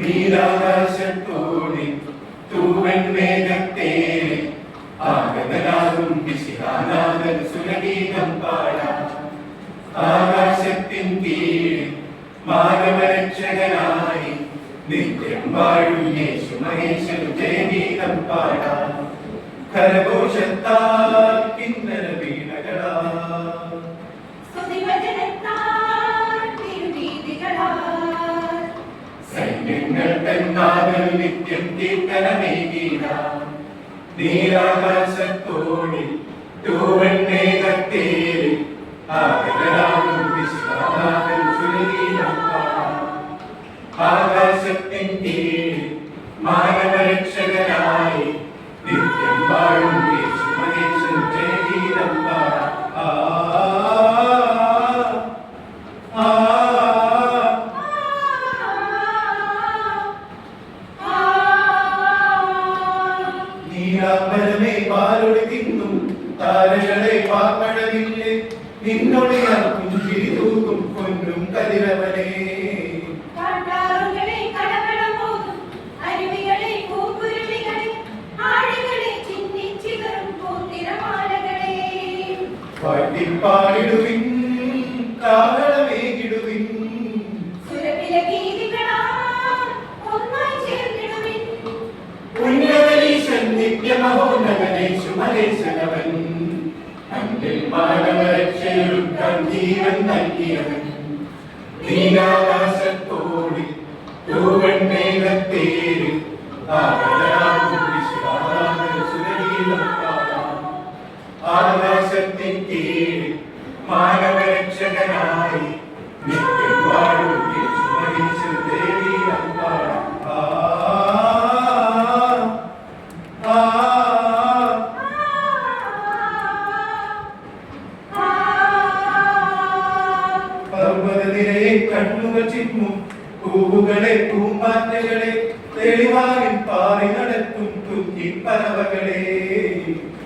നീലാകാശത്തോടെ തൂവൻ മേഘത്തേരെ ആഗതനാകും വിശിഹാനാഥൻ സുരഗീതം പാടാം ആകാശത്തിൻ കീഴിൽ മാനവരക്ഷകനായി നിത്യം വാഴും യേശു മഹേശൻ ജയഗീതം പാടാം കരഘോഷത്താൽ നിത്യം കീർത്തനമേകീട നീലാകാശത്തോടിൽ തൂവൻ മേഘത്തേരിൽ ആഗതരാകും വിശ്വനാഥൻ. ആകാശത്തിൻ കീഴിൽ മാനവരക്ഷകനായി നിത്യം വാഴും യേശു മഹേശൻ ജയഗീതം പാടാം. പാപ്പടവില്ലേ നിന്നൊളിയാക്കും ചിരി തൂക്കും പൊന്നും കതിരവനെ. കാട്ടാറുകളെ അന്നിൽ മാനവരക്ഷയൊരുക്കാൻ ജീവൻ നൽകിയവൻ നീലാകാശത്തോടി തൂവൻ മേഘത്തേരിൽ ആകരാകും വിശ്വാസ സുരഗീതം കണ്ണുകൾ ചിമ്മും പൂവുകളെ പൂമ്പാറ്റകളെ തെളിവാനിൽ പാറി നടത്തും കുഞ്ഞി പറവകളെ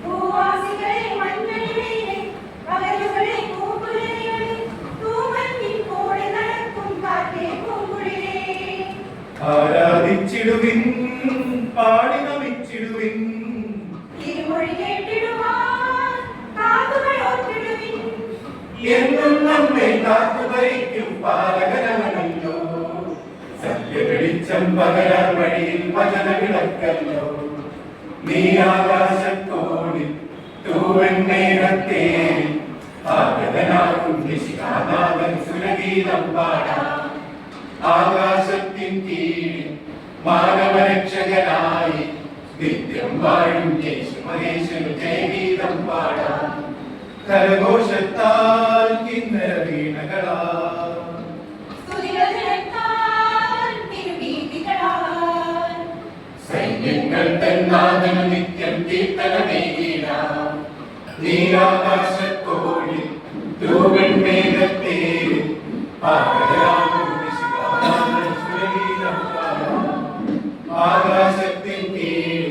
ഭൂവാസികളെ മഞ്ഞളിലെ പകലുകളെ പൂങ്കുഴലികളെ തൂമഞ്ഞിൽ കൂടെ നടക്കും കാറ്റേ പൂങ്കുഴലേ ആരാധിച്ചിടുവിൻ പാടി നമിച്ചിടുവിൻ. എന്നും നമ്മെ കാത്തുഭരിക്കും. പാലകനവനല്ലോ സത്യവെളിച്ചം പകരാൻ വഴിയിൽ വചന വിളക്കല്ലോ. നീ ആഗതനാകും നിശികാനാഥൻ സുരഗീതം പാടാം. ആകാശത്തിൻ കീഴിൽ മാനവരക്ഷകനായി നിത്യം വാഴും യേശു മഹേശനു ജയഗീതം പാടാം. കരഘോഷത്താൽ കിന്നര വീണകളാ സൈന്യങ്ങൾ തന്നാഥനു നിത്യം വിശുദ്ധാനന്ദ സുരഗീതം പാടാം. ആകാശത്തിൻ കീഴിൽ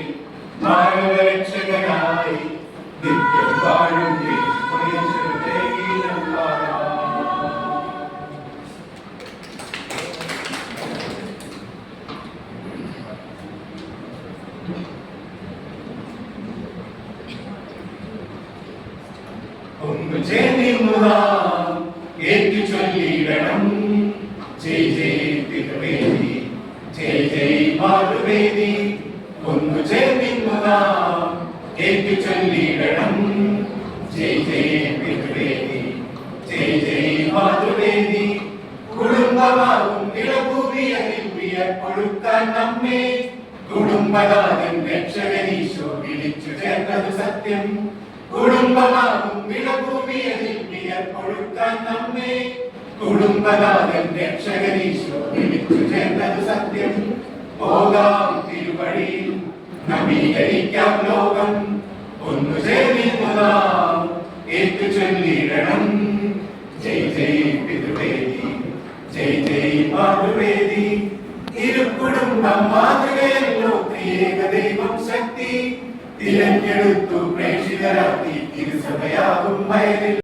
മാനവരക്ഷകനായി നിത്യം വാഴും ഒന്ന് ചേർന്നിരുന്നതാം ഏറ്റു ചൊല്ലിയിടണം. ജയ് ജയ് തിരുവേദി ജയ് ജയ് മാതൃവേദി ഒന്ന് ചേർന്നിരുന്നതാം ഏറ്റു ചൊല്ലിയിടണം. ജയ് ജയ് തിരുവേദി ജയ് ജയ് മാതൃവേദി കുടുംബമാകും ഇളഭൂമിയതിൽ വിയപ്പൊഴുക്കാൻ നമ്മെ. കുടുംബനാഥൻ രക്ഷകനീശോ വിളിച്ചു ചേർന്നത് സത്യം. കുടുംബമാകും വിളഭൂമിയതിൽ വിയപ്പൊഴുക്കാൻ നമ്മെ. കുടുംബനാഥൻ രക്ഷകനീശോ വിളിച്ചു ചേർന്നത് സത്യം. പോകാം തിരുവഴിയിൽ നവീകരിക്കാം ലോകം. ഒന്നു ചേർന്നിരുന്നതാം ഏറ്റു ചൊല്ലിടണം. ജയ് ജയ് പിതൃവേദി ജയ് ജയ് മാതൃവേദി. തിരഞ്ഞെടുത്തു പ്രേക്ഷിതരാക്കി തിരുസഭയാകും വയലിൽ